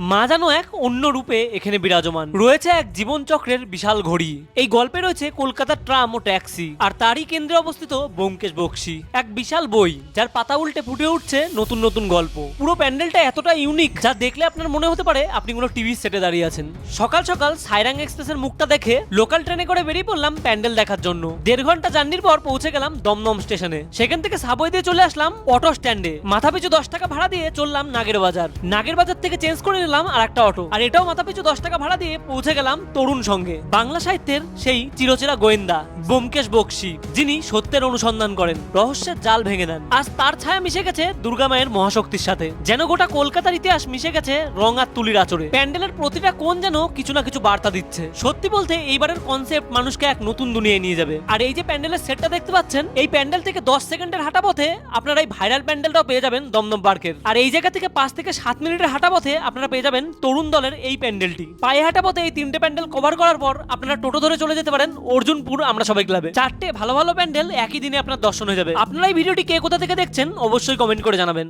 মা যেন এক অন্য রূপে এখানে বিরাজমান। রয়েছে এক জীবন চক্রের বিশাল ঘড়ি। এই গল্পে রয়েছে কলকাতার ট্রাম ও ট্যাক্সি, আর তারই কেন্দ্রে অবস্থিত ব্যোমকেশ বক্সি। এক বিশাল বই, যার পাতা উল্টে ফুটে উঠছে নতুন নতুন গল্প। পুরো প্যান্ডেলটা এতটা ইউনিক যা দেখলে আপনার মনে হতে পারে আপনি কোনো টিভি সেটে দাঁড়িয়ে আছেন। সকাল সকাল সাইরাং এক্সপ্রেসের মুখটা দেখে লোকাল ট্রেনে করে বেরিয়ে পড়লাম প্যান্ডেল দেখার জন্য। দেড় ঘণ্টা জার্নির পর পৌঁছে গেলাম দমদম স্টেশনে। সেখান থেকে সাবওয়ে দিয়ে চলে আসলাম অটো স্ট্যান্ডে। মাথা পিছু দশ টাকা ভাড়া দিয়ে চললাম নাগের বাজার। নাগের বাজার থেকে চেঞ্জ করে নিলাম আর একটা অটো। আর এটাও মাথা পিছু দশ টাকা ভাড়া দিয়ে পৌঁছে গেলাম তরুণ সঙ্গে। বাংলা সাহিত্যের সেই চিরচেরা গোয়েন্দা, ব্যোমকেশ বক্সি, যিনি সত্যের অনুসন্ধান করেন, রহস্যের জাল ভেঙে দেন। আজ তার ছায়া মিশে গেছে দুর্গা মায়ের মহাশক্তির সাথে। যেন গোটা কলকাতার ইতিহাস মিশে গেছে রং আর তুলির আচরে প্যান্ডেলের প্রতিটা কোন যেন কিছু না কিছু বার্তা দিচ্ছে। সত্যি বলতে এইবারের কনসেপ্ট মানুষকে এক নতুন দুনিয়ায় নিয়ে যাবে। আর এই যে প্যান্ডেলের সেটটা দেখতে পাচ্ছেন, এই প্যান্ডেল থেকে দশ সেকেন্ডের হাঁটা পথে আপনারা এই ভাইরাল প্যান্ডেলটাও পেয়ে যাবেন দমদম পার্কের। আর এই জায়গা থেকে পাঁচ থেকে সাত মিনিটের হাঁটা পথে আপনারা পেয়ে যাবেন তরুণ দলের এই প্যান্ডেলটি। পায়ে হাঁটা পথে এই তিনটে প্যান্ডেল কভার করার পর আপনারা টোটো ধরে চলে যেতে পারেন অর্জুনপুর আমরা সবাই ক্লাবে চারটে ভালো ভালো প্যান্ডেল একই দিনে আপনার দর্শন হয়ে যাবে। আপনারা এই ভিডিওটি কে কোথা থেকে দেখছেন অবশ্যই কমেন্ট করে জানাবেন।